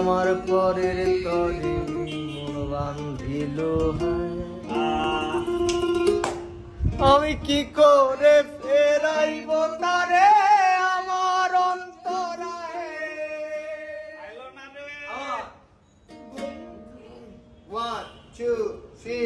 আমার পরের তরে বান্ধিল আমি কি করে ফেরাইব তারে আমার অন্তরায় ওয়ান টু থ্রি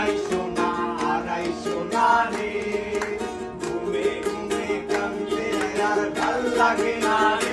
আড়াইশো না আড়াইশো না রে। ঘুমে ঘুমে কামলে লাগে না রে।